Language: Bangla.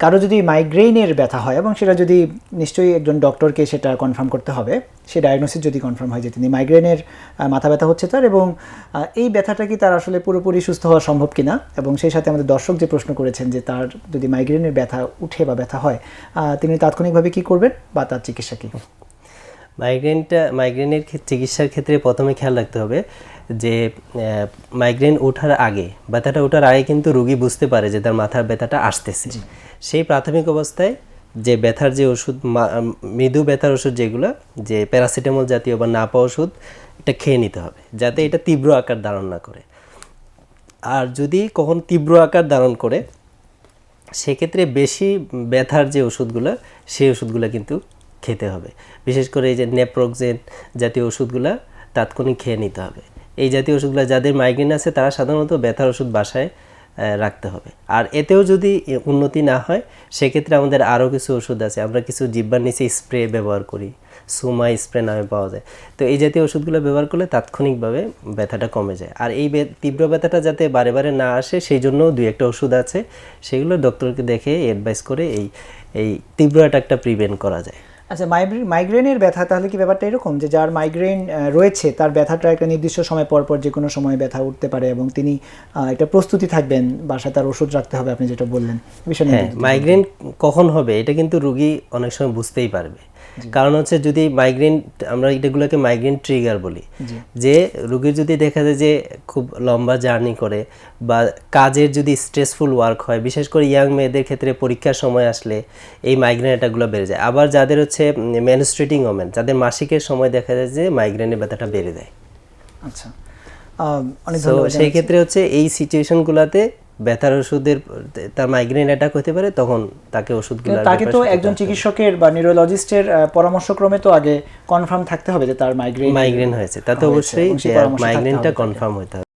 কারও যদি মাইগ্রেইনের ব্যথা হয় এবং সেটা যদি নিশ্চয়ই একজন ডক্টরকে সেটা কনফার্ম করতে হবে, সে ডায়াগনোসিস যদি কনফার্ম হয় যে তিনি মাইগ্রেনের মাথা ব্যথা হচ্ছে তার এবং এই ব্যথাটা কি তার আসলে পুরোপুরি সুস্থ হওয়া সম্ভব কিনা? এবং সেই সাথে আমাদের দর্শক যে প্রশ্ন করেছেন যে তার যদি মাইগ্রেনের ব্যথা উঠে বা ব্যথা হয় তিনি তাৎক্ষণিকভাবে কি করবেন বা তার চিকিৎসা কি? মাইগ্রেনটা মাইগ্রেনের চিকিৎসার ক্ষেত্রে প্রথমে খেয়াল রাখতে হবে যে মাইগ্রেন ওঠার আগে ব্যথাটা ওঠার আগে কিন্তু রুগী বুঝতে পারে যে তার মাথার ব্যথাটা আসতেছে। সেই প্রাথমিক অবস্থায় যে ব্যথার যে ওষুধ মা- মৃদু ব্যথার ওষুধ যেগুলো যে প্যারাসিটামল জাতীয় বা নাপা ওষুধ এটা খেয়ে নিতে হবে যাতে এটা তীব্র আকার ধারণ না করে। আর যদি কখন তীব্র আকার ধারণ করে সেক্ষেত্রে বেশি ব্যথার যে ওষুধগুলো সেই ওষুধগুলো কিন্তু খেতে হবে। বিশেষ করে এই যে নেপ্রোক্সেন জাতীয় ওষুধগুলো তাৎক্ষণিক খেয়ে নিতে হবে। এই জাতীয় ওষুধগুলো যাদের মাইগ্রেন আছে, তারা সাধারণত ব্যথার ওষুধ বাসায় রাখতে হবে। আর এতেও যদি উন্নতি না হয়, সেক্ষেত্রে আমাদের আরও কিছু ওষুধ আছে। আমরা কিছু জিব্বার নিচে স্প্রে ব্যবহার করি। সুমা স্প্রে নামে পাওয়া যায়। তো এই জাতীয় ওষুধগুলো ব্যবহার করলে তাৎক্ষণিকভাবে ব্যথাটা কমে যায়। আর এই তীব্র ব্যথাটা যাতে বারে বারে না আসে, সেই জন্য দুই একটা ওষুধ আছে। সেগুলো ডক্টরকে দেখে অ্যাডভাইস করে এই এই তীব্র অ্যাটাকটা প্রিভেন্ট করা যায়। আচ্ছা মাইগ্রে- মাইগ্রেনের ব্যথা তাহলে কি ব্যাপারটা এরকম? যে যার মাইগ্রেন রয়েছে তার ব্যথাটা একটা নির্দিষ্ট সময় পর পর যে কোনো সময় ব্যথা উঠতে পারে এবং তিনি একটা প্রস্তুতি থাকবেন বাসায় তার ওষুধ রাখতে হবে আপনি যেটা বললেন। বিষয় হ্যাঁ মাইগ্রেন কখন হবে? এটা কিন্তু রুগী অনেক সময় বুঝতেই পারবে। কারণ হচ্ছে যদি মাইগ্রেন আমরা এটাগুলোকে মাইগ্রেন ট্রিগার বলি যে রুগীর যদি দেখা যায় যে খুব লম্বা জার্নি করে বা কাজের যদি স্ট্রেসফুল ওয়ার্ক হয় বিশেষ করে ইয়াং মেয়েদের ক্ষেত্রে পরীক্ষার সময় আসলে এই মাইগ্রেন অ্যাটাকগুলো বেড়ে যায়। আবার যাদের হচ্ছে ম্যানস্ট্রেটিং ওমেন যাদের মাসিকের সময় দেখা যায় যে মাইগ্রেনের ব্যথাটা বেড়ে যায়। আচ্ছা। অনেক ধন্যবাদ সেই ক্ষেত্রে হচ্ছে এই সিচুয়েশনগুলোতে ব্যথার ওষুধের তার মাইগ্রেন অ্যাটাক হতে পারে তখন তাকে ওষুধগুলো তাকে তো একজন চিকিৎসকের বা নিউরোলজিস্টের পরামর্শক্রমে তো আগে কনফার্ম থাকতে হবে যে তার মাইগ্রেন মাইগ্রেন হয়েছে তাতে অবশ্যই মাইগ্রেনটা কনফার্ম হতে হবে।